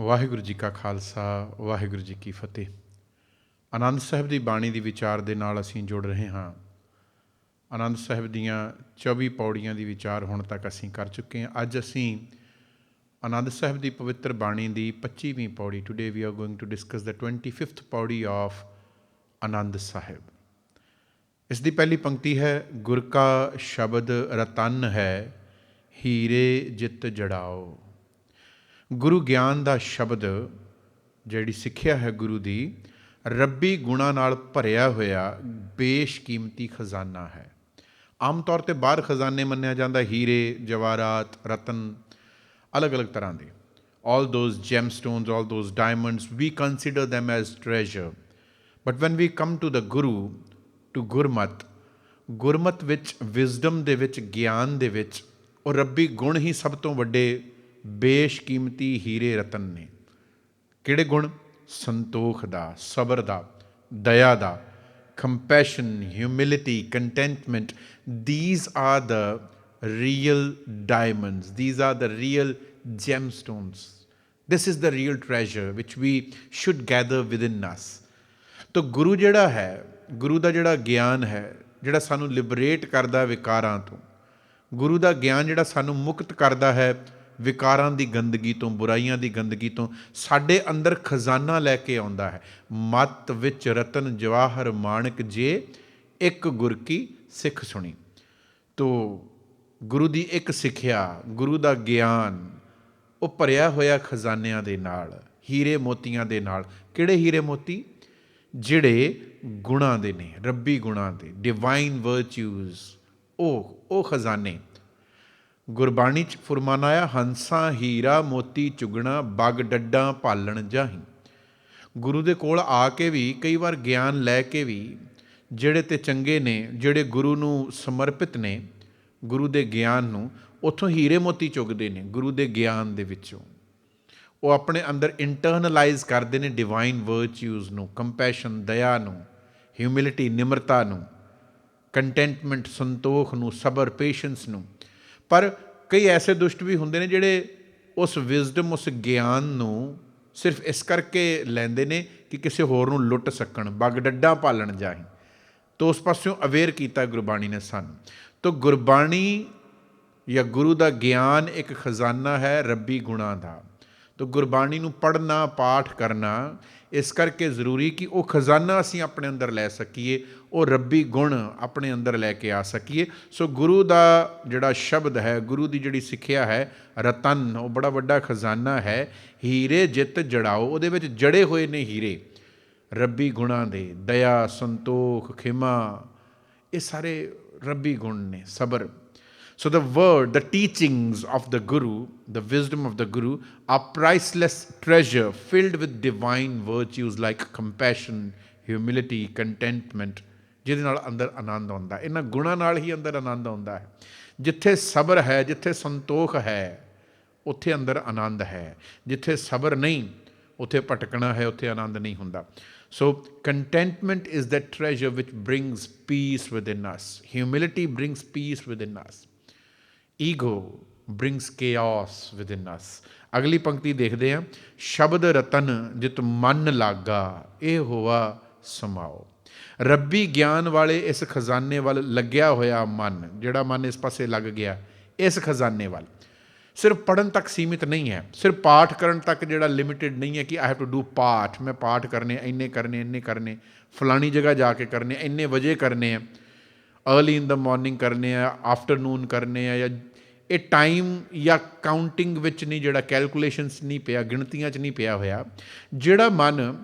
ਵਾਹਿਗੁਰੂ ਜੀ ਕਾ ਖਾਲਸਾ, ਵਾਹਿਗੁਰੂ ਜੀ ਕੀ ਫਤਿਹ। ਆਨੰਦ ਸਾਹਿਬ ਦੀ ਬਾਣੀ ਦੀ ਵਿਚਾਰ ਦੇ ਨਾਲ ਅਸੀਂ ਜੁੜ ਰਹੇ ਹਾਂ। ਆਨੰਦ ਸਾਹਿਬ ਦੀਆਂ 24 ਪੌੜੀਆਂ ਦੀ ਵਿਚਾਰ ਹੁਣ ਤੱਕ ਅਸੀਂ ਕਰ ਚੁੱਕੇ ਹਾਂ। ਅੱਜ ਅਸੀਂ ਆਨੰਦ ਸਾਹਿਬ ਦੀ ਪਵਿੱਤਰ ਬਾਣੀ ਦੀ 25ਵੀਂ ਪੌੜੀ today we are going to discuss the 25th pauri of Anand Sahib. ਇਸ ਦੀ ਪਹਿਲੀ ਪੰਕਤੀ ਹੈ, ਗੁਰ ਕਾ ਸ਼ਬਦ ਰਤਨ ਹੈ, ਹੀਰੇ ਜਿਤ ਜੜਾਓ। ਗੁਰੂ ਗਿਆਨ ਦਾ ਸ਼ਬਦ ਜਿਹੜੀ ਸਿੱਖਿਆ ਹੈ ਗੁਰੂ ਦੀ, ਰੱਬੀ ਗੁਣਾ ਨਾਲ ਭਰਿਆ ਹੋਇਆ ਬੇਸ਼ਕੀਮਤੀ ਖਜ਼ਾਨਾ ਹੈ। ਆਮ ਤੌਰ ਤੇ ਬਾਹਰ ਖਜ਼ਾਨੇ ਮੰਨਿਆ ਜਾਂਦਾ, ਹੀਰੇ, ਜਵਾਹਰਾਤ, ਰਤਨ, ਅਲੱਗ-ਅਲੱਗ ਤਰ੍ਹਾਂ ਦੇ। All those gemstones, all those diamonds, we consider them as treasure. But when we come to the guru, to gurmat ਗੁਰਮਤ ਵਿੱਚ ਵਿਜ਼ਡਮ ਦੇ ਵਿੱਚ, ਗਿਆਨ ਦੇ ਵਿੱਚ, ਉਹ ਰੱਬੀ ਗੁਣ ਹੀ ਸਭ ਤੋਂ ਵੱਡੇ ਬੇਸ਼ਕੀਮਤੀ ਹੀਰੇ ਰਤਨ ਨੇ ਕਿਹੜੇ ਗੁਣ ਸੰਤੋਖ ਦਾ ਸਬਰ ਦਾ ਦਇਆ ਦਾ compassion humility contentment these are the real diamonds these are the real gemstones this is the real treasure which we should gather within us ਤੋ ਗੁਰੂ ਜਿਹੜਾ ਹੈ ਗੁਰੂ ਦਾ ਜਿਹੜਾ ਗਿਆਨ ਹੈ ਜਿਹੜਾ ਸਾਨੂੰ ਲਿਬਰੇਟ ਕਰਦਾ ਵਿਕਾਰਾਂ ਤੋਂ ਗੁਰੂ ਦਾ ਗਿਆਨ ਜਿਹੜਾ ਸਾਨੂੰ ਮੁਕਤ ਕਰਦਾ ਹੈ ਵਿਕਾਰਾਂ ਦੀ ਗੰਦਗੀ ਤੋਂ, ਬੁਰਾਈਆਂ ਦੀ ਗੰਦਗੀ ਤੋਂ ਸਾਡੇ ਅੰਦਰ ਖਜ਼ਾਨਾ ਲੈ ਕੇ ਆਉਂਦਾ ਹੈ। ਮਤ ਵਿੱਚ ਰਤਨ ਜਵਾਹਰ ਮਾਣਕ ਜੇ ਇੱਕ ਗੁਰ ਕੀ ਸਿੱਖ ਸੁਣੀ। ਤੋ ਗੁਰੂ ਦੀ ਇੱਕ ਸਿੱਖਿਆ, ਗੁਰੂ ਦਾ ਗਿਆਨ ਉਹ ਭਰਿਆ ਹੋਇਆ ਖਜ਼ਾਨਿਆਂ ਦੇ ਨਾਲ, ਹੀਰੇ ਮੋਤੀਆਂ ਦੇ ਨਾਲ। ਕਿਹੜੇ ਹੀਰੇ ਮੋਤੀ? ਜਿਹੜੇ ਗੁਣਾਂ ਦੇ ਨੇ, ਰੱਬੀ ਗੁਣਾਂ ਦੇ ਡਿਵਾਈਨ ਵਰਚੂਜ਼ ਉਹ ਉਹ ਖਜ਼ਾਨੇ। ਗੁਰਬਾਣੀ ਚ ਫਰਮਾਨ ਆਇਆ, ਹੰਸਾਂ ਹੀਰਾ ਮੋਤੀ ਚੁਗਣਾ, ਬਗ ਡੱਡਾਂ ਪਾਲਣ ਜਾਹੀ। ਗੁਰੂ ਦੇ ਕੋਲ ਆ ਕੇ ਵੀ ਕਈ ਵਾਰ ਗਿਆਨ ਲੈ ਕੇ ਵੀ ਜਿਹੜੇ ਤੇ ਚੰਗੇ ਨੇ, ਜਿਹੜੇ ਗੁਰੂ ਨੂੰ ਸਮਰਪਿਤ ਨੇ, ਗੁਰੂ ਦੇ ਗਿਆਨ ਨੂੰ ਉਥੋਂ ਹੀਰੇ ਮੋਤੀ ਚੁਗਦੇ ਨੇ, ਗੁਰੂ ਦੇ ਗਿਆਨ ਦੇ ਵਿੱਚੋਂ। ਉਹ ਆਪਣੇ ਅੰਦਰ ਇੰਟਰਨਲਾਈਜ਼ ਕਰਦੇ ਨੇ ਡਿਵਾਈਨ ਵਰਚੂਸ ਨੂੰ ਕੰਪੈਸ਼ਨ ਦਇਆ ਨੂੰ ਹਿਊਮਿਲਿਟੀ ਨਿਮਰਤਾ ਨੂੰ ਕੰਟੈਂਟਮੈਂਟ ਸੰਤੋਖ ਨੂੰ ਸਬਰ ਪੇਸ਼ੈਂਸ ਨੂੰ। ਪਰ ਕਈ ਐਸੇ ਦੁਸ਼ਟ ਵੀ ਹੁੰਦੇ ਨੇ ਜਿਹੜੇ ਉਸ ਵਿਜ਼ਡਮ ਉਸ ਗਿਆਨ ਨੂੰ ਸਿਰਫ ਇਸ ਕਰਕੇ ਲੈਂਦੇ ਨੇ ਕਿ ਕਿਸੇ ਹੋਰ ਨੂੰ ਲੁੱਟ ਸਕਣ, ਬਗ ਪਾਲਣ ਜਾਹੀ। ਤੋ ਉਸ ਪਾਸਿਓਂ ਅਵੇਅਰ ਕੀਤਾ ਗੁਰਬਾਣੀ ਨੇ ਸਾਨੂੰ। ਤੋ ਗੁਰਬਾਣੀ ਜਾਂ ਗੁਰੂ ਦਾ ਗਿਆਨ ਇੱਕ ਖਜ਼ਾਨਾ ਹੈ ਰੱਬੀ ਗੁਣਾ ਦਾ। ਤੋ ਗੁਰਬਾਣੀ ਨੂੰ ਪੜ੍ਹਨਾ, ਪਾਠ ਕਰਨਾ, ਇਸ ਕਰਕੇ ਜ਼ਰੂਰੀ ਕਿ ਉਹ ਖਜ਼ਾਨਾ ਅਸੀਂ ਆਪਣੇ ਅੰਦਰ ਲੈ ਸਕੀਏ, ਉਹ ਰੱਬੀ ਗੁਣ ਆਪਣੇ ਅੰਦਰ ਲੈ ਕੇ ਆ ਸਕੀਏ। ਸੋ ਗੁਰੂ ਦਾ ਜਿਹੜਾ ਸ਼ਬਦ ਹੈ, ਗੁਰੂ ਦੀ ਜਿਹੜੀ ਸਿੱਖਿਆ ਹੈ, ਰਤਨ, ਉਹ ਬੜਾ ਵੱਡਾ ਖਜ਼ਾਨਾ ਹੈ। ਹੀਰੇ ਜਿੱਤ ਜੜਾਓ, ਉਹਦੇ ਵਿੱਚ ਜੜੇ ਹੋਏ ਨੇ ਹੀਰੇ। ਰੱਬੀ ਗੁਣਾਂ ਦੇ, ਦਇਆ, ਸੰਤੋਖ, ਖਿਮਾ, ਇਹ ਸਾਰੇ ਰੱਬੀ ਗੁਣ ਨੇ, ਸਬਰ। So, the word, the teachings of the Guru, the wisdom of the Guru, are priceless treasure filled with divine virtues like compassion, humility, contentment, ਜਿਹਦੇ ਨਾਲ ਅੰਦਰ ਆਨੰਦ ਆਉਂਦਾ ਇਹਨਾਂ ਗੁਣਾਂ ਨਾਲ ਹੀ ਅੰਦਰ ਆਨੰਦ ਆਉਂਦਾ ਹੈ ਜਿੱਥੇ ਸਬਰ ਹੈ ਜਿੱਥੇ ਸੰਤੋਖ ਹੈ ਉੱਥੇ ਅੰਦਰ ਆਨੰਦ ਹੈ ਜਿੱਥੇ ਸਬਰ ਨਹੀਂ ਉੱਥੇ ਭਟਕਣਾ ਹੈ ਉੱਥੇ ਆਨੰਦ ਨਹੀਂ ਹੁੰਦਾ so contentment is that treasure which brings peace within us humility brings peace within us ego brings chaos within us. ਅਗਲੀ ਪੰਕਤੀ ਦੇਖਦੇ ਹਾਂ। ਸ਼ਬਦ ਰਤਨ ਜਿਤ ਮਨ ਲਾਗਾ, ਇਹ ਹੋਆ ਸਮਾਓ। ਰੱਬੀ ਗਿਆਨ ਵਾਲੇ ਇਸ ਖਜ਼ਾਨੇ ਵੱਲ ਲੱਗਿਆ ਹੋਇਆ ਮਨ, ਜਿਹੜਾ ਮਨ ਇਸ ਪਾਸੇ ਲੱਗ ਗਿਆ, ਇਸ ਖਜ਼ਾਨੇ ਵੱਲ। ਸਿਰਫ ਪੜਨ ਤੱਕ ਸੀਮਿਤ ਨਹੀਂ ਹੈ। ਸਿਰਫ ਪਾਠ ਕਰਨ ਤੱਕ ਜਿਹੜਾ ਲਿਮਿਟਿਡ ਨਹੀਂ ਹੈ ਕਿ ਆਈ ਹੈਵ ਟੂ ਡੂ ਪਾਠ, ਮੈਂ ਪਾਠ ਕਰਨੇ ਇੰਨੇ ਕਰਨੇ ਇੰਨੇ ਕਰਨੇ। ਫਲਾਣੀ ਜਗ੍ਹਾ ਜਾ ਕੇ ਕਰਨੇ ਇੰਨੇ ਵਜੇ ਕਰਨੇ ਆ। अर्ਲੀ ਇਨ ਦਾ ਮਾਰਨਿੰਗ ਕਰਨੇ ਆ ਆਫਟਰਨੂਨ ਕਰਨੇ ਆ ਜਾਂ ਇਹ ਟਾਈਮ ਜਾਂ ਕਾਊਂਟਿੰਗ ਵਿੱਚ ਨਹੀਂ ਜਿਹੜਾ ਕੈਲਕੂਲੇਸ਼ਨਸ ਨਹੀਂ ਪਿਆ, ਗਿਣਤੀਆਂ 'ਚ ਨਹੀਂ ਪਿਆ ਹੋਇਆ, ਜਿਹੜਾ ਮਨ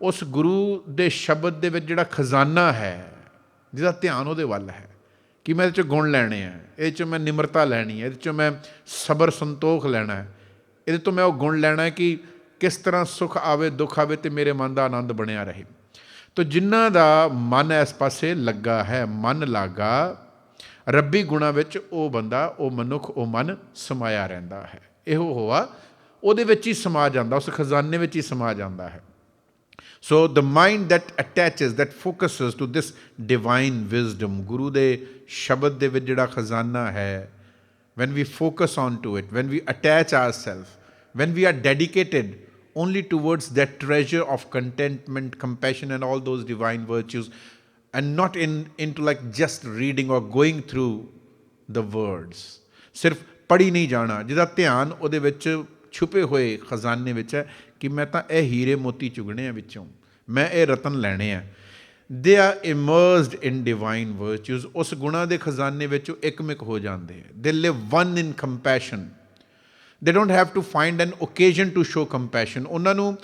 ਉਸ ਗੁਰੂ ਦੇ ਸ਼ਬਦ ਦੇ ਵਿੱਚ ਜਿਹੜਾ ਖਜ਼ਾਨਾ ਹੈ, ਜਿਹਦਾ ਧਿਆਨ ਉਹਦੇ ਵੱਲ ਹੈ ਕਿ ਮੈਂ ਇਹਦੇ 'ਚ ਗੁਣ ਲੈਣੇ ਆ, ਇਹਦੇ 'ਚ ਮੈਂ ਨਿਮਰਤਾ ਲੈਣੀ ਹੈ ਇਹਦੇ 'ਚ ਮੈਂ ਸਬਰ ਸੰਤੋਖ ਲੈਣਾ ਹੈ, ਇਹਦੇ ਤੋਂ ਮੈਂ ਉਹ ਗੁਣ ਲੈਣਾ ਹੈ ਕਿ ਕਿਸ ਤਰ੍ਹਾਂ ਸੁਖ ਆਵੇ, ਦੁੱਖ ਆਵੇ ਤੇ ਮੇਰੇ ਮਨ ਦਾ ਆਨੰਦ ਬਣਿਆ ਰਹੇ। ਤੋ ਜਿਨ੍ਹਾਂ ਦਾ ਮਨ ਇਸ ਪਾਸੇ ਲੱਗਾ ਹੈ ਮਨ ਲਾਗਾ ਰੱਬੀ ਗੁਣਾ ਵਿੱਚ ਉਹ ਬੰਦਾ ਉਹ ਮਨੁੱਖ ਉਹ ਮਨ ਸਮਾਇਆ ਰਹਿੰਦਾ ਹੈ ਇਹੋ ਹੋਆ ਉਹਦੇ ਵਿੱਚ ਹੀ ਸਮਾ ਜਾਂਦਾ ਉਸ ਖਜ਼ਾਨੇ ਵਿੱਚ ਹੀ ਸਮਾ ਜਾਂਦਾ ਹੈ so the mind that attaches that focuses to this divine wisdom ਗੁਰੂ ਦੇ ਸ਼ਬਦ ਦੇ ਵਿੱਚ ਜਿਹੜਾ ਖਜ਼ਾਨਾ ਹੈ when we focus on to it when we attach ourselves when we are dedicated only towards that treasure of contentment, compassion, and all those divine virtues, and not in into like just reading or going through the words. ਸਿਰਫ ਪੜ੍ਹੀ ਨਹੀਂ ਜਾਣਾ ਜਿਹਦਾ ਧਿਆਨ ਉਹਦੇ ਵਿੱਚ ਛੁਪੇ ਹੋਏ ਖਜ਼ਾਨੇ ਵਿੱਚ ਹੈ ਕਿ ਮੈਂ ਤਾਂ ਇਹ ਹੀਰੇ ਮੋਤੀ ਚੁਗਣੇ ਆ ਵਿੱਚੋਂ ਮੈਂ ਇਹ ਰਤਨ ਲੈਣੇ ਆ they are immersed in divine virtues ਉਸ ਗੁਣਾ ਦੇ ਖਜ਼ਾਨੇ ਵਿੱਚੋਂ ਇੱਕਮਿਕ ਹੋ ਜਾਂਦੇ ਆ they live one in compassion they don't have to find an occasion to show compassion ਉਹਨਾਂ ਨੂੰ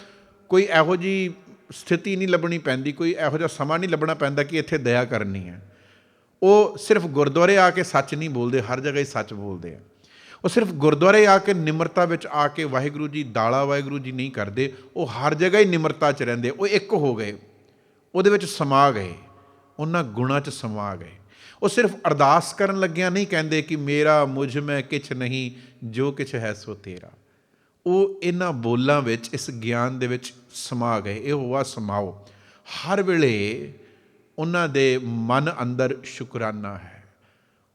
ਕੋਈ ਇਹੋ ਜੀ ਸਥਿਤੀ ਨਹੀਂ ਲੱਭਣੀ ਪੈਂਦੀ, ਕੋਈ ਇਹੋ ਜਿਹਾ ਸਮਾਂ ਨਹੀਂ ਲੱਭਣਾ ਪੈਂਦਾ ਕਿ ਇੱਥੇ ਦਇਆ ਕਰਨੀ ਹੈ। ਉਹ ਸਿਰਫ ਗੁਰਦੁਆਰੇ ਆ ਕੇ ਸੱਚ ਨਹੀਂ ਬੋਲਦੇ, ਹਰ ਜਗ੍ਹਾ ਹੀ ਸੱਚ ਬੋਲਦੇ ਆ। ਉਹ ਸਿਰਫ ਗੁਰਦੁਆਰੇ ਆ ਕੇ ਨਿਮਰਤਾ ਵਿੱਚ ਆ ਕੇ ਵਾਹਿਗੁਰੂ ਜੀ ਦਾਲਾ ਵਾਹਿਗੁਰੂ ਜੀ ਨਹੀਂ ਕਰਦੇ, ਉਹ ਹਰ ਜਗ੍ਹਾ ਹੀ ਨਿਮਰਤਾ 'ਚ ਰਹਿੰਦੇ, ਉਹ ਇੱਕ ਹੋ ਗਏ, ਉਹਦੇ ਵਿੱਚ ਸਮਾ ਗਏ, ਉਹਨਾਂ ਗੁਣਾਂ 'ਚ ਸਮਾ ਗਏ। ਉਹ ਸਿਰਫ ਅਰਦਾਸ ਕਰਨ ਲੱਗਿਆਂ ਨਹੀਂ ਕਹਿੰਦੇ ਕਿ ਮੇਰਾ, ਮੁਝ ਮੈਂ ਕਿਛ ਨਹੀਂ, ਜੋ ਕਿਛ ਹੈ ਸੋ ਤੇਰਾ। ਉਹ ਇਹਨਾਂ ਬੋਲਾਂ ਵਿੱਚ, ਇਸ ਗਿਆਨ ਦੇ ਵਿੱਚ ਸਮਾ ਗਏ। ਇਹ ਹੋਆ ਸਮਾਓ। ਹਰ ਵੇਲੇ ਉਹਨਾਂ ਦੇ ਮਨ ਅੰਦਰ ਸ਼ੁਕਰਾਨਾ ਹੈ।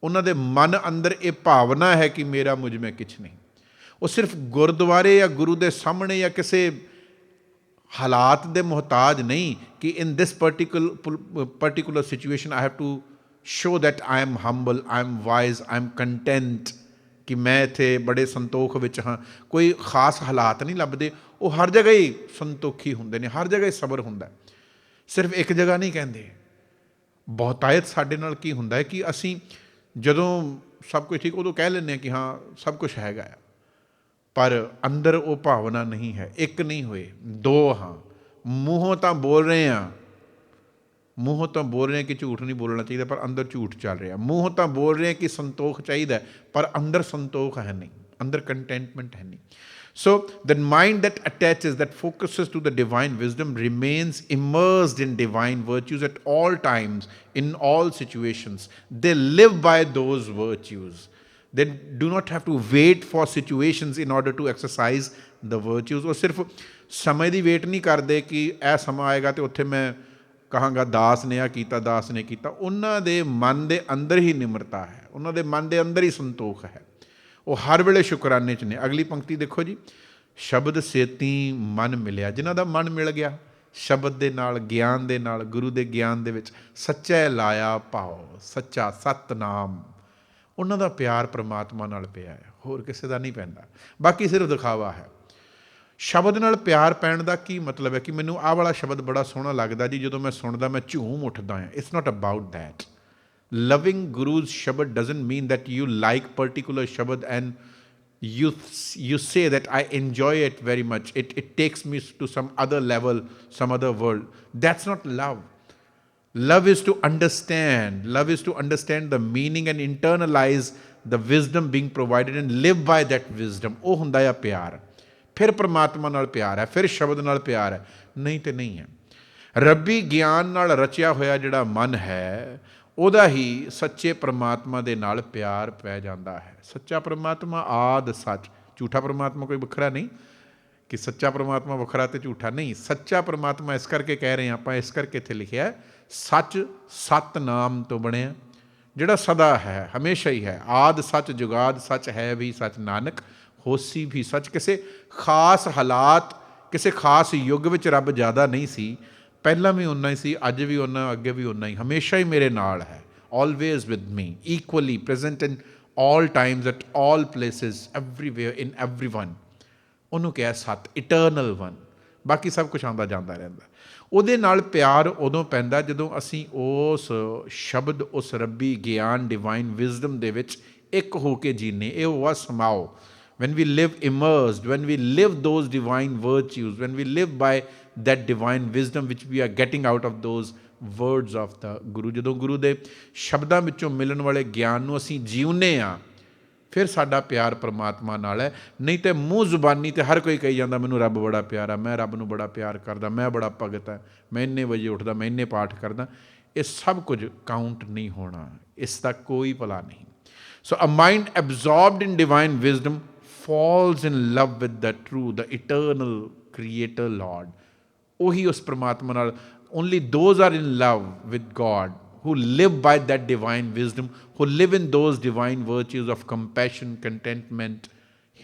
ਉਹਨਾਂ ਦੇ ਮਨ ਅੰਦਰ ਇਹ ਭਾਵਨਾ ਹੈ ਕਿ ਮੇਰਾ, ਮੁਝ ਮੈਂ ਕਿਛ ਨਹੀਂ। ਉਹ ਸਿਰਫ ਗੁਰਦੁਆਰੇ ਜਾਂ ਗੁਰੂ ਦੇ ਸਾਹਮਣੇ ਜਾਂ ਕਿਸੇ ਹਾਲਾਤ ਦੇ ਮੁਹਤਾਜ ਨਹੀਂ ਕਿ in this particular particular situation I have to show that I am humble I am wise I am content ਕਿ ਮੈਂ ਇੱਥੇ ਬੜੇ ਸੰਤੋਖ ਵਿੱਚ ਹਾਂ ਕੋਈ ਖਾਸ ਹਾਲਾਤ ਨਹੀਂ ਲੱਭਦੇ ਉਹ ਹਰ ਜਗ੍ਹਾ ਹੀ ਸੰਤੋਖੀ ਹੁੰਦੇ ਨੇ ਹਰ ਜਗ੍ਹਾ ਹੀ ਸਬਰ ਹੁੰਦਾ ਸਿਰਫ ਇੱਕ ਜਗ੍ਹਾ ਨਹੀਂ ਕਹਿੰਦੇ ਬਹੁਤਾਇਤ ਸਾਡੇ ਨਾਲ ਕੀ ਹੁੰਦਾ ਹੈ ਕਿ ਅਸੀਂ ਜਦੋਂ ਸਭ ਕੁਝ ਠੀਕ ਉਦੋਂ ਕਹਿ ਲੈਂਦੇ ਹਾਂ ਕਿ ਹਾਂ ਸਭ ਕੁਝ ਹੈਗਾ ਆ ਪਰ ਅੰਦਰ ਉਹ ਭਾਵਨਾ ਨਹੀਂ ਹੈ ਇੱਕ ਨਹੀਂ ਹੋਏ ਦੋ ਹਾਂ ਮੂੰਹੋਂ ਤਾਂ ਬੋਲ ਰਹੇ ਆ ਮੂੰਹੋਂ ਤਾਂ ਬੋਲ ਰਹੇ ਕਿ ਝੂਠ ਨਹੀਂ ਬੋਲਣਾ ਚਾਹੀਦਾ ਪਰ ਅੰਦਰ ਝੂਠ ਚੱਲ ਰਿਹਾ ਮੂੰਹੋਂ ਤਾਂ ਬੋਲ ਰਹੇ ਕਿ ਸੰਤੋਖ ਚਾਹੀਦਾ ਪਰ ਅੰਦਰ ਸੰਤੋਖ ਹੈ ਨਹੀਂ ਅੰਦਰ ਕੰਟੈਂਟਮੈਂਟ ਹੈ ਨਹੀਂ so the mind that attaches that focuses to the divine wisdom remains immersed in divine virtues at all times in all situations they live by those virtues they do not have to wait for situations in order to exercise the virtues ਉਹ ਸਿਰਫ ਸਮੇਂ ਦੀ wait ਨਹੀਂ ਕਰਦੇ ਕਿ ਇਹ ਸਮਾਂ ਆਏਗਾ ਤੇ ਉੱਥੇ ਮੈਂ ਕਹਾਂਗਾ ਦਾਸ ਨੇ ਆ ਕੀਤਾ, ਦਾਸ ਨੇ ਕੀਤਾ। ਉਹਨਾਂ ਦੇ ਮਨ ਦੇ ਅੰਦਰ ਹੀ ਨਿਮਰਤਾ ਹੈ। ਉਹਨਾਂ ਦੇ ਮਨ ਦੇ ਅੰਦਰ ਹੀ ਸੰਤੋਖ ਹੈ। ਉਹ ਹਰ ਵੇਲੇ ਸ਼ੁਕਰਾਨੇ ਚ ਨੇ। ਅਗਲੀ ਪੰਕਤੀ ਦੇਖੋ ਜੀ। ਸ਼ਬਦ ਸੇਤੀ ਮਨ ਮਿਲਿਆ। ਜਿਨ੍ਹਾਂ ਦਾ ਮਨ ਮਿਲ ਗਿਆ, ਸ਼ਬਦ ਦੇ ਨਾਲ, ਗਿਆਨ ਦੇ ਨਾਲ, ਗੁਰੂ ਦੇ ਗਿਆਨ ਦੇ ਵਿੱਚ ਸੱਚਾ ਲਾਇਆ ਭਾਉ, ਸੱਚਾ ਸਤਨਾਮ। ਉਹਨਾਂ ਦਾ ਪਿਆਰ ਪ੍ਰਮਾਤਮਾ ਨਾਲ ਪਿਆ ਹੈ। ਹੋਰ ਕਿਸੇ ਦਾ ਨਹੀਂ ਪੈਂਦਾ। ਬਾਕੀ ਸਿਰਫ ਦਿਖਾਵਾ ਹੈ। ਸ਼ਬਦ ਨਾਲ ਪਿਆਰ ਪੈਣ ਦਾ ਕੀ ਮਤਲਬ ਹੈ ਕਿ ਮੈਨੂੰ ਆਹ ਵਾਲਾ ਸ਼ਬਦ ਬੜਾ ਸੋਹਣਾ ਲੱਗਦਾ ਜੀ ਜਦੋਂ ਮੈਂ ਸੁਣਦਾ ਮੈਂ ਝੂਮ ਉੱਠਦਾ ਹਾਂ it's not about that loving guru's shabad doesn't mean that you like particular shabad and you you say that i enjoy it very much it it takes me to some other level some other world that's not love love is to understand love is to understand the meaning and internalize the wisdom being provided and live by that wisdom ਉਹ ਹੁੰਦਾ ਆ ਪਿਆਰ ਫਿਰ ਪ੍ਰਮਾਤਮਾ ਨਾਲ ਪਿਆਰ ਹੈ, ਫਿਰ ਸ਼ਬਦ ਨਾਲ ਪਿਆਰ ਹੈ। ਨਹੀਂ ਤੇ ਨਹੀਂ ਹੈ। ਰੱਬੀ ਗਿਆਨ ਨਾਲ ਰਚਿਆ ਹੋਇਆ ਜਿਹੜਾ ਮਨ ਹੈ, ਉਹਦਾ ਹੀ ਸੱਚੇ ਪ੍ਰਮਾਤਮਾ ਦੇ ਨਾਲ ਪਿਆਰ ਪੈ ਜਾਂਦਾ ਹੈ। ਸੱਚਾ ਪ੍ਰਮਾਤਮਾ ਆਦ ਸੱਚ। ਝੂਠਾ ਪ੍ਰਮਾਤਮਾ ਕੋਈ ਵੱਖਰਾ ਨਹੀਂ ਕਿ ਸੱਚਾ ਪ੍ਰਮਾਤਮਾ ਵੱਖਰਾ ਤੇ ਝੂਠਾ ਨਹੀਂ। ਸੱਚਾ ਪ੍ਰਮਾਤਮਾ ਇਸ ਕਰਕੇ ਕਹਿ ਰਹੇ ਹਾਂ, ਆਪਾਂ ਇਸ ਕਰਕੇ ਇੱਥੇ ਲਿਖਿਆ ਸੱਚ ਸਤ ਨਾਮ ਤੋਂ ਬਣਿਆ। ਜਿਹੜਾ ਸਦਾ ਹੈ, ਹਮੇਸ਼ਾ ਹੀ ਹੈ। ਆਦ ਸੱਚ, ਜੁਗਾਦ ਸੱਚ, ਹੈ ਵੀ ਸੱਚ ਨਾਨਕ, ਹੋਸੀ ਵੀ ਸੱਚ। ਕਿਸੇ ਖਾਸ ਹਾਲਾਤ, ਕਿਸੇ ਖਾਸ ਯੁੱਗ ਵਿੱਚ ਰੱਬ ਜ਼ਿਆਦਾ ਨਹੀਂ ਸੀ। ਪਹਿਲਾਂ ਵੀ ਉਨਾ ਹੀ ਸੀ, ਅੱਜ ਵੀ ਉਨਾ ਅੱਗੇ ਵੀ ਉਨਾ ਹੀ। ਹਮੇਸ਼ਾ ਹੀ ਮੇਰੇ ਨਾਲ ਹੈ। Always with me, equally present in all times, at all places, everywhere, in everyone ਉਹਨੂੰ ਕਿਹਾ ਸਤ ਇਟਰਨਲ ਵਨ ਬਾਕੀ ਸਭ ਕੁਝ ਆਉਂਦਾ ਜਾਂਦਾ ਰਹਿੰਦਾ ਉਹਦੇ ਨਾਲ ਪਿਆਰ ਉਦੋਂ ਪੈਂਦਾ ਜਦੋਂ ਅਸੀਂ ਉਸ ਸ਼ਬਦ ਉਸ ਰੱਬੀ ਗਿਆਨ ਡਿਵਾਈਨ ਵਿਜ਼ਡਮ ਦੇ ਵਿੱਚ ਇੱਕ ਹੋ ਕੇ ਜੀਨੇ ਇਹ ਹੋਆ ਸਮਾਓ when we live immersed, when we live those divine virtues, when we live by that divine wisdom which we are getting out of those words of the Guru, ਜਦੋਂ ਗੁਰੂ ਦੇ ਸ਼ਬਦਾਂ ਵਿੱਚੋਂ ਮਿਲਣ ਵਾਲੇ ਗਿਆਨ ਨੂੰ ਅਸੀਂ ਜੀਉਨੇ ਆ ਫਿਰ ਸਾਡਾ ਪਿਆਰ ਪ੍ਰਮਾਤਮਾ ਨਾਲ ਹੈ। ਨਹੀਂ ਤੇ ਮੂੰਹ ਜ਼ੁਬਾਨੀ ਤੇ ਹਰ ਕੋਈ ਕਹੀ ਜਾਂਦਾ, ਮੈਨੂੰ ਰੱਬ ਬੜਾ ਪਿਆਰਾ ਮੈਂ ਰੱਬ ਨੂੰ ਬੜਾ ਪਿਆਰ ਕਰਦਾ, ਮੈਂ ਬੜਾ ਭਗਤ ਹਾਂ ਮੈਂ ਇੰਨੇ ਵਜੇ ਉੱਠਦਾ, ਮੈਂ ਇੰਨੇ ਪਾਠ ਕਰਦਾ। ਇਹ ਸਭ ਕੁਝ ਕਾਊਂਟ ਨਹੀਂ ਹੋਣਾ, ਇਸ ਦਾ ਕੋਈ ਭਲਾ ਨਹੀਂ। So a mind absorbed in divine wisdom falls in love with the true the eternal creator Lord. ਉਹੀ ਉਸ ਪ੍ਰਮਾਤਮਾ ਨਾਲ only those are in love with God who live by that divine wisdom, who live in those divine virtues of compassion, contentment,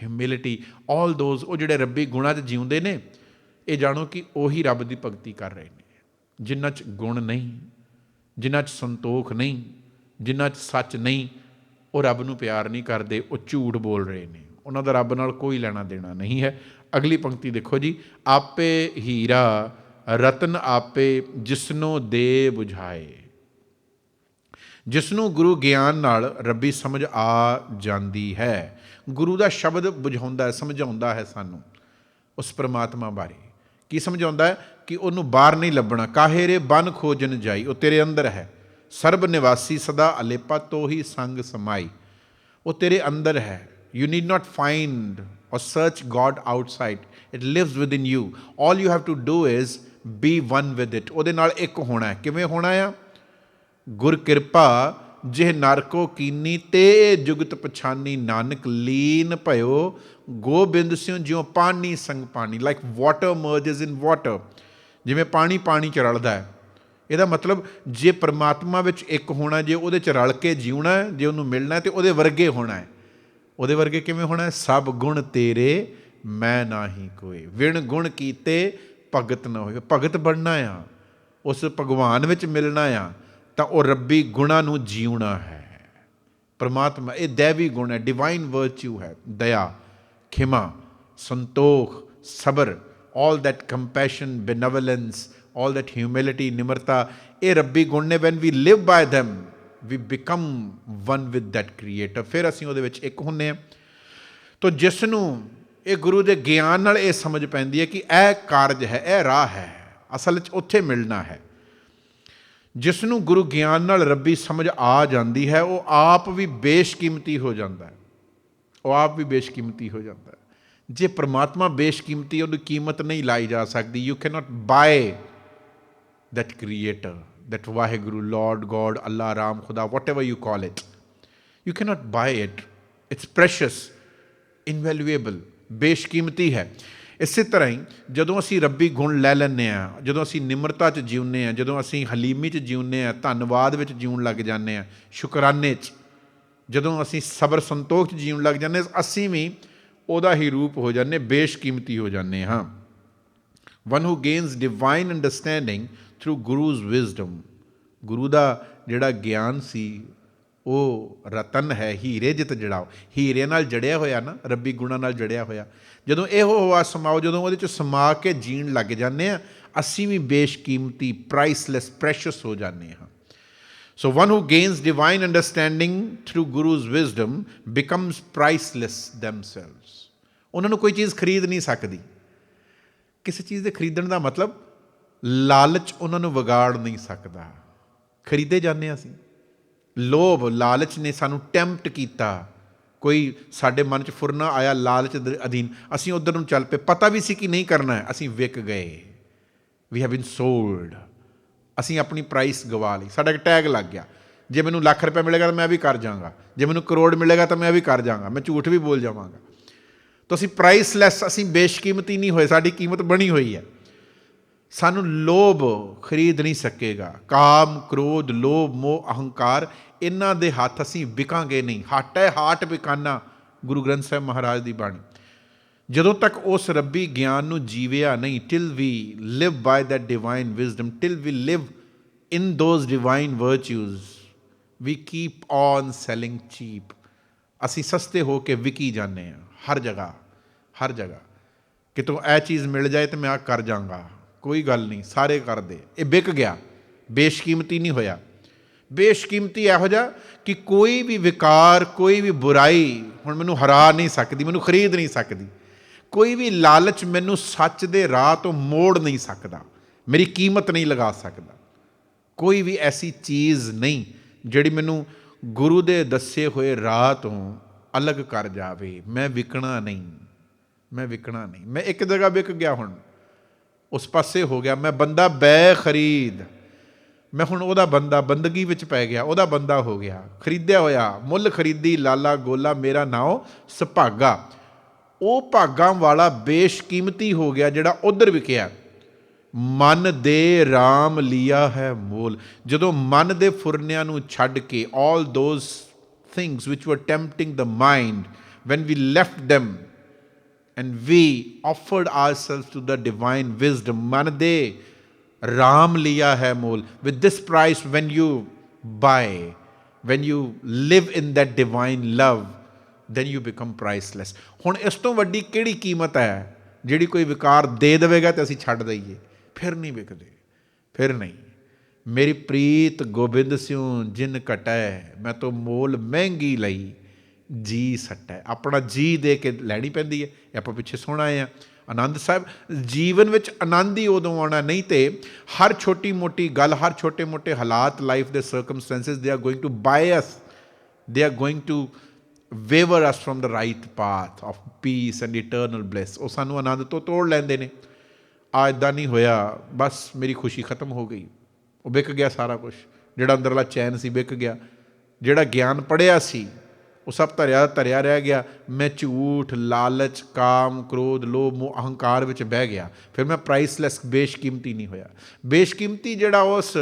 humility all those ਉਹ ਜਿਹੜੇ ਰੱਬੀ ਗੁਣਾਂ 'ਚ ਜਿਉਂਦੇ ਨੇ ਇਹ ਜਾਣੋ ਕਿ ਉਹੀ ਰੱਬ ਦੀ ਭਗਤੀ ਕਰ ਰਹੇ ਨੇ। ਜਿਨ੍ਹਾਂ 'ਚ ਗੁਣ ਨਹੀਂ ਜਿਨ੍ਹਾਂ 'ਚ ਸੰਤੋਖ ਨਹੀਂ ਜਿਨ੍ਹਾਂ 'ਚ ਸੱਚ ਨਹੀਂ ਉਹ ਰੱਬ ਨੂੰ ਪਿਆਰ ਨਹੀਂ ਕਰਦੇ ਉਹ ਝੂਠ ਬੋਲ ਰਹੇ ਨੇ। ਉਹਨਾਂ ਦਾ ਰੱਬ ਨਾਲ ਕੋਈ ਲੈਣਾ ਦੇਣਾ ਨਹੀਂ ਹੈ। ਅਗਲੀ ਪੰਕਤੀ ਦੇਖੋ ਜੀ ਆਪੇ ਹੀਰਾ ਰਤਨ ਆਪੇ ਜਿਸਨੋ ਦੇ ਬੁਝਾਏ। ਜਿਸ ਨੂੰ ਗੁਰੂ ਗਿਆਨ ਨਾਲ ਰੱਬੀ ਸਮਝ ਆ ਜਾਂਦੀ ਹੈ। ਗੁਰੂ ਦਾ ਸ਼ਬਦ ਬੁਝਾਉਂਦਾ ਹੈ, ਸਮਝਾਉਂਦਾ ਹੈ ਸਾਨੂੰ ਉਸ ਪ੍ਰਮਾਤਮਾ ਬਾਰੇ। ਕੀ ਸਮਝਾਉਂਦਾ ਹੈ? ਕਿ ਉਹਨੂੰ ਬਾਹਰ ਨਹੀਂ ਲੱਭਣਾ। ਕਾਹੇਰੇ ਬਨ ਖੋਜਨ ਜਾਈ? ਉਹ ਤੇਰੇ ਅੰਦਰ ਹੈ। ਸਰਬ ਨਿਵਾਸੀ ਸਦਾ ਅਲੇਪਾ ਤੋ ਹੀ ਸੰਗ ਸਮਾਈ। ਉਹ ਤੇਰੇ ਅੰਦਰ ਹੈ। You need not find or search God outside. It lives within you. All you have to do is be one with it. ਉਹਦੇ ਨਾਲ ਇੱਕ ਹੋਣਾ ਹੈ। ਕਿਵੇਂ ਹੋਣਾ ਆ? ਗੁਰ ਕਿਰਪਾ, ਜਿਹ ਨਰਕੋ ਕੀਨੀ, ਤੇ ਜੁਗਤ ਪਛਾਨੀ ਨਾਨਕ ਲੀਨ ਭਇਓ। ਗੋਬਿੰਦ ਸਿੰਘ ਜਿਉ ਪਾਣੀ ਸੰਗ ਪਾਣੀ like water merges in water ਜਿਵੇਂ ਪਾਣੀ ਪਾਣੀ ਚ ਰਲਦਾ ਹੈ। ਇਹਦਾ ਮਤਲਬ ਜੇ ਪ੍ਰਮਾਤਮਾ ਵਿੱਚ ਇੱਕ ਹੋਣਾ, ਜੇ ਉਹਦੇ ਚ ਰਲ ਕੇ ਜਿਉਣਾ, ਜੇ ਉਹਨੂੰ ਮਿਲਣਾ ਹੈ, ਤੇ ਉਹਦੇ ਵਰਗੇ ਹੋਣਾ ਹੈ। ਉਹਦੇ ਵਰਗੇ ਕਿਵੇਂ ਹੋਣਾ ਸਭ ਗੁਣ ਤੇਰੇ, ਮੈਂ ਨਾਹੀ ਕੋਈ ਵਿਣ ਗੁਣ ਕੀਤੇ, ਭਗਤ ਨਾ ਹੋਏ। ਭਗਤ ਬਣਨਾ ਆ। ਉਸ ਭਗਵਾਨ ਵਿੱਚ ਮਿਲਣਾ ਆ। ਤਾਂ ਉਹ ਰੱਬੀ ਗੁਣਾ ਨੂੰ ਜੀਉਣਾ ਹੈ। ਪਰਮਾਤਮਾ, ਇਹ ਦੇਵੀ ਗੁਣ ਹੈ ਡਿਵਾਈਨ ਵਰਚੂ ਹੈ, ਦਇਆ, ਖਿਮਾ, ਸੰਤੋਖ, ਸਬਰ, all that compassion, benevolence, all that humility, ਨਿਮਰਤਾ, ਇਹ ਰੱਬੀ ਗੁਣ ਨੇ when we live by them, we become one with that creator ਫਿਰ ਅਸੀਂ ਉਹਦੇ ਵਿੱਚ ਇੱਕ ਹੁੰਨੇ ਆ ਤੋ ਜਿਸ ਨੂੰ ਇਹ ਗੁਰੂ ਦੇ ਗਿਆਨ ਨਾਲ ਇਹ ਸਮਝ ਪੈਂਦੀ ਹੈ ਕਿ ਇਹ ਕਾਰਜ ਹੈ, ਇਹ ਰਾਹ ਹੈ, ਅਸਲ 'ਚ ਉੱਥੇ ਮਿਲਣਾ ਹੈ। ਜਿਸ ਨੂੰ ਗੁਰੂ ਗਿਆਨ ਨਾਲ ਰੱਬੀ ਸਮਝ ਆ ਜਾਂਦੀ ਹੈ ਉਹ ਆਪ ਵੀ ਬੇਸ਼ਕੀਮਤੀ ਹੋ ਜਾਂਦਾ ਹੈ ਉਹ ਆਪ ਵੀ ਬੇਸ਼ਕੀਮਤੀ ਹੋ ਜਾਂਦਾ ਹੈ ਜੇ ਪ੍ਰਮਾਤਮਾ ਬੇਸ਼ਕੀਮਤੀ ਉਹਦੀ ਕੀਮਤ ਨਹੀਂ ਲਾਈ ਜਾ ਸਕਦੀ you cannot buy that creator, that Vaheguru, Lord, God, Allah, Ram, Khuda, whatever you call it. You cannot buy it. It's precious, invaluable, ਬੇਸ਼ਕੀਮਤੀ ਹੈ ਇਸੇ ਤਰ੍ਹਾਂ ਹੀ ਜਦੋਂ ਅਸੀਂ ਰੱਬੀ ਗੁਣ ਲੈ ਲੈਂਦੇ ਆ ਜਦੋਂ ਅਸੀਂ ਨਿਮਰਤਾ 'ਚ ਜਿਉਂਦੇ ਆ ਜਦੋਂ ਅਸੀਂ ਹਲੀਮੀ 'ਚ ਜਿਉਂਦੇ ਆ ਧੰਨਵਾਦ ਵਿੱਚ ਜਿਉਣ ਲੱਗ ਜਾਂਦੇ ਆ ਸ਼ੁਕਰਾਨੇ 'ਚ ਜਦੋਂ ਅਸੀਂ ਸਬਰ ਸੰਤੋਖ 'ਚ ਜਿਉਣ ਲੱਗ ਜਾਂਦੇ ਹਾਂ, ਅਸੀਂ ਵੀ ਉਹਦਾ ਹੀ ਰੂਪ ਹੋ ਜਾਂਦੇ ਬੇਸ਼ਕੀਮਤੀ ਹੋ ਜਾਂਦੇ ਹਾਂ। One who gains divine understanding through guru's wisdom ਗੁਰੂ ਦਾ ਜਿਹੜਾ ਗਿਆਨ ਸੀ ਉਹ ਰਤਨ ਹੈ ਹੀਰੇ ਜਿਤ ਜੜਾਓ ਹੀਰੇ ਨਾਲ ਜੜਿਆ ਹੋਇਆ ਨਾ ਰੱਬੀ ਗੁਣਾ ਨਾਲ ਜੜਿਆ ਹੋਇਆ ਜਦੋਂ ਇਹੋ ਹਵਾ ਸਮਾਓ ਜਦੋਂ ਉਹਦੇ ਚ ਸਮਾ ਕੇ ਜੀਣ ਲੱਗ ਜਾਂਦੇ ਆ ਅਸੀਂ ਵੀ ਬੇਸ਼ਕੀਮਤੀ ਪ੍ਰਾਈਸਲੈਸ ਪ੍ਰੈਸ਼ੀਅਸ ਹੋ ਜਾਂਦੇ ਹਾਂ। So, one who gains divine understanding through Guru's wisdom becomes priceless themselves. ਉਹਨਾਂ ਨੂੰ ਕੋਈ ਚੀਜ਼ ਖਰੀਦ ਨਹੀਂ ਸਕਦੀ। ਕਿਸੇ ਚੀਜ਼ ਦੇ ਖਰੀਦਣ ਦਾ ਮਤਲਬ ਲਾਲਚ ਉਹਨਾਂ ਨੂੰ ਵਿਗਾੜ ਨਹੀਂ ਸਕਦਾ। ਖਰੀਦੇ ਜਾਂਦੇ ਹਾਂ ਅਸੀਂ। ਲੋਭ ਲਾਲਚ ਨੇ ਸਾਨੂੰ ਟੈਂਪਟ ਕੀਤਾ। ਕੋਈ ਸਾਡੇ ਮਨ 'ਚ ਫੁਰਨਾ ਆਇਆ ਲਾਲਚ ਅਧੀਨ, ਅਸੀਂ ਉਧਰ ਨੂੰ ਚੱਲ ਪਏ। ਪਤਾ ਵੀ ਸੀ ਕਿ ਨਹੀਂ ਕਰਨਾ ਹੈ। ਅਸੀਂ ਵਿਕ ਗਏ। ਵੀ ਹੈਵ ਬੀਨ ਸੋਲਡ ਅਸੀਂ ਆਪਣੀ ਪ੍ਰਾਈਸ ਗਵਾ ਲਈ। ਸਾਡਾ ਇੱਕ ਟੈਗ ਲੱਗ ਗਿਆ। ਜੇ ਮੈਨੂੰ ਲੱਖ ਰੁਪਏ ਮਿਲੇਗਾ ਤਾਂ ਮੈਂ ਵੀ ਕਰ ਜਾਵਾਂਗਾ। ਜੇ ਮੈਨੂੰ ਕਰੋੜ ਮਿਲੇਗਾ ਤਾਂ ਮੈਂ ਵੀ ਕਰ ਜਾਵਾਂਗਾ। ਮੈਂ ਝੂਠ ਵੀ ਬੋਲ ਜਾਵਾਂਗਾ। ਤਾਂ ਅਸੀਂ ਪ੍ਰਾਈਸਲੈਸ ਅਸੀਂ ਬੇਸ਼ਕੀਮਤੀ ਨਹੀਂ ਹੋਏ। ਸਾਡੀ ਕੀਮਤ ਬਣੀ ਹੋਈ ਹੈ। ਸਾਨੂੰ ਲੋਭ ਖਰੀਦ ਨਹੀਂ ਸਕੇਗਾ। ਕਾਮ, ਕ੍ਰੋਧ, ਲੋਭ, ਮੋਹ, ਅਹੰਕਾਰ, ਇਹਨਾਂ ਦੇ ਹੱਥ ਅਸੀਂ ਵਿਕਾਂਗੇ ਨਹੀਂ। ਹੱਟ ਹੈ, ਹਾਟ ਵਿਕਾਨਾ, ਗੁਰੂ ਗ੍ਰੰਥ ਸਾਹਿਬ ਮਹਾਰਾਜ ਦੀ ਬਾਣੀ। ਜਦੋਂ ਤੱਕ ਉਸ ਰੱਬੀ ਗਿਆਨ ਨੂੰ ਜੀਵਿਆ ਨਹੀਂ till we live by that divine wisdom till we live in those divine virtues we keep on selling cheap ਅਸੀਂ ਸਸਤੇ ਹੋ ਕੇ ਵਿਕੀ ਜਾਂਦੇ ਹਾਂ, ਹਰ ਜਗ੍ਹਾ ਹਰ ਜਗ੍ਹਾ। ਕਿਤੋਂ ਇਹ ਚੀਜ਼ ਮਿਲ ਜਾਏ ਤੇ ਮੈਂ ਆ ਕਰ ਜਾਵਾਂਗਾ ਕੋਈ ਗੱਲ ਨਹੀਂ, ਸਾਰੇ ਕਰਦੇ ਇਹ ਵਿਕ ਗਿਆ। ਬੇਸ਼ਕੀਮਤੀ ਨਹੀਂ ਹੋਇਆ। ਬੇਸ਼ਕੀਮਤੀ ਇਹੋ ਜਿਹਾ ਕਿ ਕੋਈ ਵੀ ਵਿਕਾਰ, ਕੋਈ ਵੀ ਬੁਰਾਈ ਹੁਣ ਮੈਨੂੰ ਹਰਾ ਨਹੀਂ ਸਕਦੀ, ਮੈਨੂੰ ਖਰੀਦ ਨਹੀਂ ਸਕਦੀ। ਕੋਈ ਵੀ ਲਾਲਚ ਮੈਨੂੰ ਸੱਚ ਦੇ ਰਾਹ ਤੋਂ ਮੋੜ ਨਹੀਂ ਸਕਦਾ। ਮੇਰੀ ਕੀਮਤ ਨਹੀਂ ਲਗਾ ਸਕਦਾ। ਕੋਈ ਵੀ ਐਸੀ ਚੀਜ਼ ਨਹੀਂ ਜਿਹੜੀ ਮੈਨੂੰ ਗੁਰੂ ਦੇ ਦੱਸੇ ਹੋਏ ਰਾਹ ਤੋਂ ਅਲੱਗ ਕਰ ਜਾਵੇ। ਮੈਂ ਵਿਕਣਾ ਨਹੀਂ। ਮੈਂ ਵਿਕਣਾ ਨਹੀਂ। ਮੈਂ ਇੱਕ ਜਗ੍ਹਾ ਵਿਕ ਗਿਆ ਹੁਣ। ਉਸ ਪਾਸੇ ਹੋ ਗਿਆ, ਮੈਂ ਬੰਦਾ ਬੈ ਖਰੀਦ। ਮੈਂ ਹੁਣ ਉਹਦਾ ਬੰਦਾ ਬੰਦਗੀ ਵਿੱਚ ਪੈ ਗਿਆ, ਉਹਦਾ ਬੰਦਾ ਹੋ ਗਿਆ। ਖਰੀਦਿਆ ਹੋਇਆ, ਮੁੱਲ ਖਰੀਦੀ, ਲਾਲਾ ਗੋਲਾ ਮੇਰਾ ਨਾਉ ਸੁਭਾਗਾ। ਉਹ ਭਾਗਾਂ ਵਾਲਾ ਬੇਸ਼ਕੀਮਤੀ ਹੋ ਗਿਆ ਜਿਹੜਾ ਉਧਰ ਵਿਕਿਆ। ਮਨ ਦੇ RAM ਲਿਆ ਹੈ ਮੋਲ। ਜਦੋਂ ਮਨ ਦੇ ਫੁਰਨਿਆਂ ਨੂੰ ਛੱਡ ਕੇ all those things which were tempting the mind, when we left them and we offered ourselves to the divine wisdom ਮਨ ਦੇ ਰਾਮ ਲਿਆ ਹੈ ਮੋਲ with this price when you buy when you live in that divine love then you become priceless ਹੁਣ ਇਸ ਤੋਂ ਵੱਡੀ ਕਿਹੜੀ ਕੀਮਤ ਹੈ ਜਿਹੜੀ ਕੋਈ ਵਿਕਾਰ ਦੇ ਦੇਵੇਗਾ ਤੇ ਅਸੀਂ ਛੱਡ ਦਈਏ ਫਿਰ ਨਹੀਂ ਵਿਕਦੇ ਫਿਰ ਨਹੀਂ ਮੇਰੀ ਪ੍ਰੀਤ ਗੋਬਿੰਦ ਸਿਉ ਜਿਨ ਕਟੈ ਮੈਂ ਤੋਂ ਮੋਲ ਮਹਿੰਗੀ ਲਈ ਜੀ ਸਟੈ ਆਪਣਾ ਜੀ ਦੇ ਕੇ ਲੈਣੀ ਪੈਂਦੀ ਹੈ। ਇਹ ਆਪਾਂ ਪਿੱਛੇ ਸੁਣ ਆਏ ਆ ਆਨੰਦ ਸਾਹਿਬ, ਜੀਵਨ ਵਿੱਚ ਆਨੰਦ ਹੀ ਉਦੋਂ ਆਉਣਾ ਨਹੀਂ ਤੇ ਹਰ ਛੋਟੀ ਮੋਟੀ ਗੱਲ, ਹਰ ਛੋਟੇ ਮੋਟੇ ਹਾਲਾਤ ਲਾਈਫ ਦੇ circumstances they are going to buy they are going to waver us us from right path path peace and eternal eternal ਉਹ ਸਾਨੂੰ ਆਨੰਦ ਤੋਂ ਤੋੜ ਲੈਂਦੇ ਨੇ। ਆ ਇਦਾਂ ਨਹੀਂ ਹੋਇਆ। ਬਸ ਮੇਰੀ ਖੁਸ਼ੀ ਖਤਮ ਹੋ ਗਈ। ਉਹ ਵਿਕ ਗਿਆ ਸਾਰਾ ਕੁਝ ਜਿਹੜਾ ਅੰਦਰਲਾ ਚੈਨ ਸੀ ਵਿਕ ਗਿਆ। ਜਿਹੜਾ ਗਿਆਨ ਪੜਿਆ ਸੀ ਉਹ ਸਭ ਧਰਿਆ ਧਰਿਆ ਰਹਿ ਗਿਆ। ਮੈਂ ਝੂਠ, ਲਾਲਚ, ਕਾਮ, ਕ੍ਰੋਧ, ਲੋਭ, ਮੋਹ, ਅਹੰਕਾਰ ਵਿੱਚ ਬਹਿ ਗਿਆ। ਫਿਰ ਮੈਂ ਪ੍ਰਾਈਸਲੈਸ ਬੇਸ਼ਕੀਮਤੀ ਨਹੀਂ ਹੋਇਆ। ਬੇਸ਼ਕੀਮਤੀ ਜਿਹੜਾ ਉਸ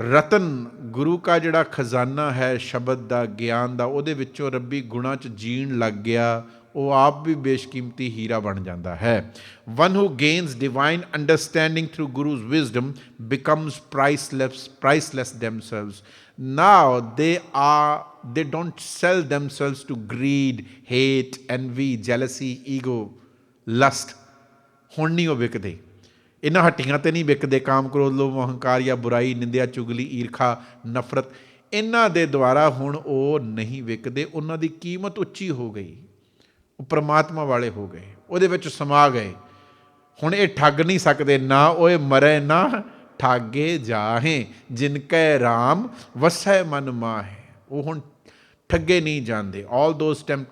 ਰਤਨ, ਗੁਰੂ ਕਾ ਜਿਹੜਾ ਖਜ਼ਾਨਾ ਹੈ, ਸ਼ਬਦ ਦਾ, ਗਿਆਨ ਦਾ, ਉਹਦੇ ਵਿੱਚੋਂ ਰੱਬੀ ਗੁਣਾ ਚ ਜੀਣ ਲੱਗ ਗਿਆ। ਉਹ ਆਪ ਵੀ ਬੇਸ਼ਕੀਮਤੀ ਹੀਰਾ ਬਣ ਜਾਂਦਾ ਹੈ। One who gains divine understanding through guru's wisdom becomes priceless priceless themselves. Now they are, they don't sell themselves to greed, hate, envy, jealousy, ego, lust. ਹੁਣ ਨਹੀਂ ਉਹ ਵਿਕਦੇ। ਇਹਨਾਂ ਹੱਟੀਆਂ ਤੇ ਨਹੀਂ ਵਿਕਦੇ। ਕਾਮ ਕ੍ਰੋਧ, ਲੋਭ, ਅਹੰਕਾਰ ਜਾਂ ਬੁਰਾਈ, ਨਿੰਦਿਆ, ਚੁਗਲੀ, ਈਰਖਾ, ਨਫ਼ਰਤ। ਇਹਨਾਂ ਦੇ ਦੁਆਰਾ ਹੁਣ ਉਹ ਨਹੀਂ ਵਿਕਦੇ। ਉਹਨਾਂ ਦੀ ਕੀਮਤ ਉੱਚੀ ਹੋ ਗਈ। ਉਹ ਪ੍ਰਮਾਤਮਾ ਵਾਲੇ ਹੋ ਗਏ, ਉਹਦੇ ਵਿੱਚ ਸਮਾ ਗਏ। ਹੁਣ ਇਹ ਠੱਗ ਨਹੀਂ ਸਕਦੇ, ਨਾ ਓਏ ਮਰੇ, ਨਾ ਠਾਗੇ ਜਾਹੇ। ਜਿਨ ਕੈ RAM ਵਸੈ ਮਨ ਮਾਹੇ। ਉਹ ਹੁਣ ਠੱਗੇ ਨਹੀਂ ਜਾਂਦੇ। All all those can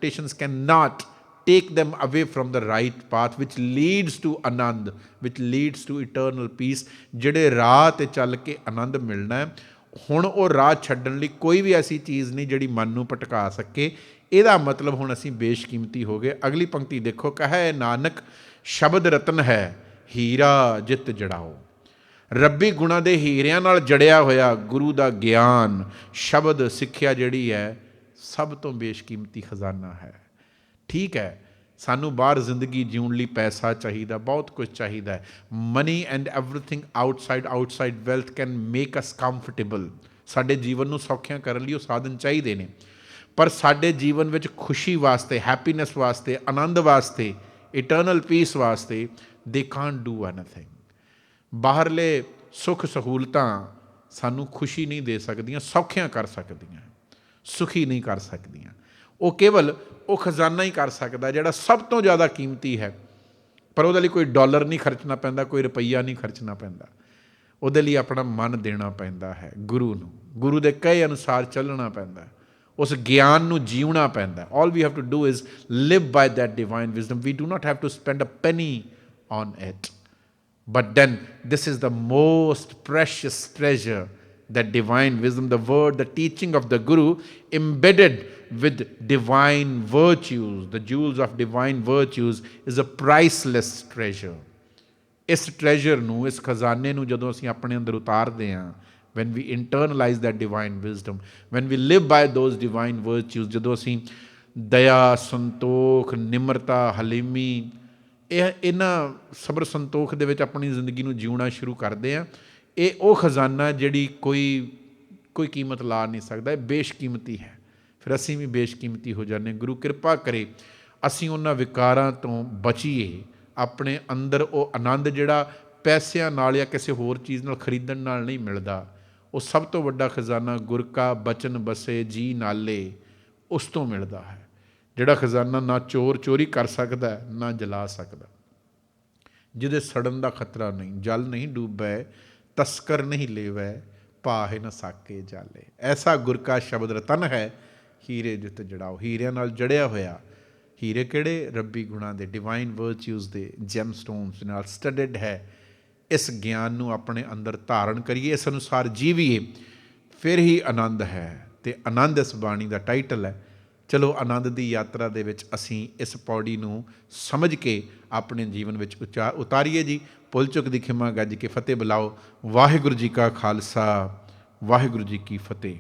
cannot take them away from the right path, which leads to anand, which leads to eternal peace ਜਿਹੜੇ ਰਾਹ ਤੇ ਚੱਲ ਕੇ ਆਨੰਦ ਮਿਲਣਾ ਹੈ, ਹੁਣ ਉਹ ਰਾਹ ਛੱਡਣ ਲਈ ਕੋਈ ਵੀ ਐਸੀ ਚੀਜ਼ ਨਹੀਂ ਜਿਹੜੀ ਮਨ ਨੂੰ ਭਟਕਾ ਸਕੇ। ਇਹਦਾ ਮਤਲਬ ਹੁਣ ਅਸੀਂ ਬੇਸ਼ਕੀਮਤੀ ਹੋ ਗਏ। ਅਗਲੀ ਪੰਕਤੀ ਦੇਖੋ, ਕਹੈ ਨਾਨਕ, ਸ਼ਬਦ ਰਤਨ ਹੈ, ਹੀਰਾ ਜਿਤ ਜੜਾਓ। ਰੱਬੀ ਗੁਣਾ ਦੇ ਹੀਰਿਆਂ ਨਾਲ ਜੜਿਆ ਹੋਇਆ ਗੁਰੂ ਦਾ ਗਿਆਨ, ਸ਼ਬਦ ਸਿੱਖਿਆ ਜਿਹੜੀ ਹੈ, ਸਭ ਤੋਂ ਬੇਸ਼ਕੀਮਤੀ ਖਜ਼ਾਨਾ ਹੈ। ਠੀਕ ਹੈ, ਸਾਨੂੰ ਬਾਹਰ ਜ਼ਿੰਦਗੀ ਜਿਉਣ ਲਈ ਪੈਸਾ ਚਾਹੀਦਾ, ਬਹੁਤ ਕੁਝ ਚਾਹੀਦਾ ਹੈ। Money and everything outside outside wealth can make us comfortable ਸਾਡੇ ਜੀਵਨ ਨੂੰ ਸੌਖਿਆਂ ਕਰਨ ਲਈ ਉਹ ਸਾਧਨ ਚਾਹੀਦੇ ਨੇ। ਪਰ ਸਾਡੇ ਜੀਵਨ ਵਿੱਚ ਖੁਸ਼ੀ ਵਾਸਤੇ ਹੈਪੀਨੈਸ ਵਾਸਤੇ, ਆਨੰਦ ਵਾਸਤੇ ਇਟਰਨਲ ਪੀਸ ਵਾਸਤੇ ਦੇ ਕਾਂਟ ਡੂ ਐਨੀਥਿੰਗ ਬਾਹਰਲੇ ਸੁੱਖ ਸਹੂਲਤਾਂ ਸਾਨੂੰ ਖੁਸ਼ੀ ਨਹੀਂ ਦੇ ਸਕਦੀਆਂ, ਸੌਖੀਆਂ ਕਰ ਸਕਦੀਆਂ, ਸੁਖੀ ਨਹੀਂ ਕਰ ਸਕਦੀਆਂ। ਉਹ ਕੇਵਲ ਉਹ ਖਜ਼ਾਨਾ ਹੀ ਕਰ ਸਕਦਾ ਜਿਹੜਾ ਸਭ ਤੋਂ ਜ਼ਿਆਦਾ ਕੀਮਤੀ ਹੈ। ਪਰ ਉਹਦੇ ਲਈ ਕੋਈ ਡਾਲਰ ਨਹੀਂ ਖਰਚਣਾ ਪੈਂਦਾ, ਕੋਈ ਰੁਪਈਆ ਨਹੀਂ ਖਰਚਣਾ ਪੈਂਦਾ। ਉਹਦੇ ਲਈ ਆਪਣਾ ਮਨ ਦੇਣਾ ਪੈਂਦਾ ਹੈ ਗੁਰੂ ਨੂੰ। ਗੁਰੂ ਦੇ ਕਹੇ ਅਨੁਸਾਰ ਚੱਲਣਾ ਪੈਂਦਾ। ਹੈ ਉਸ ਗਿਆਨ ਨੂੰ ਜੀਉਣਾ ਪੈਂਦਾ all we have to do is live by that divine wisdom we do not have to spend a penny on it But then, this is the most precious treasure that divine wisdom, the word, the teaching of the Guru, embedded with divine virtues, the jewels of divine virtues, is a priceless treasure. ਇਸ treasure ਨੂੰ ਇਸ ਖਜ਼ਾਨੇ ਨੂੰ ਜਦੋਂ ਅਸੀਂ ਆਪਣੇ ਅੰਦਰ ਉਤਾਰਦੇ ਹਾਂ when we internalize that divine wisdom, when we live by those divine virtues, ਜਦੋਂ ਅਸੀਂ ਦਇਆ, ਸੰਤੋਖ, ਨਿਮਰਤਾ, ਹਲੀਮੀ, ਇਹ ਇਹਨਾਂ ਸਬਰ ਸੰਤੋਖ ਦੇ ਵਿੱਚ ਆਪਣੀ ਜ਼ਿੰਦਗੀ ਨੂੰ ਜਿਉਣਾ ਸ਼ੁਰੂ ਕਰਦੇ ਆ ਇਹ ਉਹ ਖਜ਼ਾਨਾ ਜਿਹੜੀ ਕੋਈ ਕੋਈ ਕੀਮਤ ਲਾ ਨਹੀਂ ਸਕਦਾ, ਇਹ ਬੇਸ਼ਕੀਮਤੀ ਹੈ। ਫਿਰ ਅਸੀਂ ਵੀ ਬੇਸ਼ਕੀਮਤੀ ਹੋ ਜਾਂਦੇ ਗੁਰੂ ਕਿਰਪਾ ਕਰੇ, ਅਸੀਂ ਉਹਨਾਂ ਵਿਕਾਰਾਂ ਤੋਂ ਬਚੀਏ। ਆਪਣੇ ਅੰਦਰ ਉਹ ਆਨੰਦ ਜਿਹੜਾ ਪੈਸਿਆਂ ਨਾਲ ਜਾਂ ਕਿਸੇ ਹੋਰ ਚੀਜ਼ ਨਾਲ, ਖਰੀਦਣ ਨਾਲ ਨਹੀਂ ਮਿਲਦਾ। ਉਹ ਸਭ ਤੋਂ ਵੱਡਾ ਖਜ਼ਾਨਾ ਗੁਰ ਕਾ ਬਚਨ, ਬਸੇ, ਜੀ, ਨਾਲੇ, ਉਸ ਤੋਂ ਮਿਲਦਾ ਹੈ। ਜਿਹੜਾ ਖਜ਼ਾਨਾ ਨਾ ਚੋਰ ਚੋਰੀ ਕਰ ਸਕਦਾ ਨਾ ਜਲਾ ਸਕਦਾ। ਜਿਹਦੇ ਸੜਨ ਦਾ ਖਤਰਾ ਨਹੀਂ, ਜਲ ਨਹੀਂ ਡੂਬੈ, ਤਸਕਰ ਨਹੀਂ ਲੇਵੈ ਪਾਹੇ ਨ ਸਾਕੇ ਜਾਲੇ। ਐਸਾ ਗੁਰ ਕਾ ਸ਼ਬਦ ਰਤਨ ਹੈ, ਹੀਰੇ ਜਿਤ ਜੜਾਓ। ਹੀਰਿਆਂ ਨਾਲ ਜੜਿਆ ਹੋਇਆ, ਹੀਰੇ ਕਿਹੜੇ? ਰੱਬੀ ਗੁਣਾ ਦੇ ਡਿਵਾਈਨ ਵਰਚੂਸ ਦੇ ਜੈਮ ਜੈਮਸਟੋਨਸ ਨਾਲ ਸਟੱਡਡ ਹੈ। ਇਸ ਗਿਆਨ ਨੂੰ ਆਪਣੇ ਅੰਦਰ ਧਾਰਨ ਕਰੀਏ, ਇਸ ਅਨੁਸਾਰ ਜੀਵੀਏ, ਫਿਰ ਹੀ ਆਨੰਦ ਹੈ ਤੇ ਆਨੰਦ ਇਸ ਬਾਣੀ ਦਾ ਟਾਈਟਲ ਹੈ। ਚਲੋ ਆਨੰਦ ਦੀ ਯਾਤਰਾ ਦੇ ਵਿੱਚ ਅਸੀਂ ਇਸ ਪੌੜੀ ਨੂੰ ਸਮਝ ਕੇ ਆਪਣੇ ਜੀਵਨ ਵਿੱਚ ਉਚਾ, ਉਤਾਰੀਏ ਜੀ। ਪੁੱਲ ਚੁੱਕ ਦੀ ਖਿਮਾ ਗੱਜ ਕੇ ਫਤਿਹ ਬੁਲਾਓ। ਵਾਹਿਗੁਰੂ ਜੀ ਕਾ ਖਾਲਸਾ, ਵਾਹਿਗੁਰੂ ਜੀ ਕੀ ਫਤਿਹ।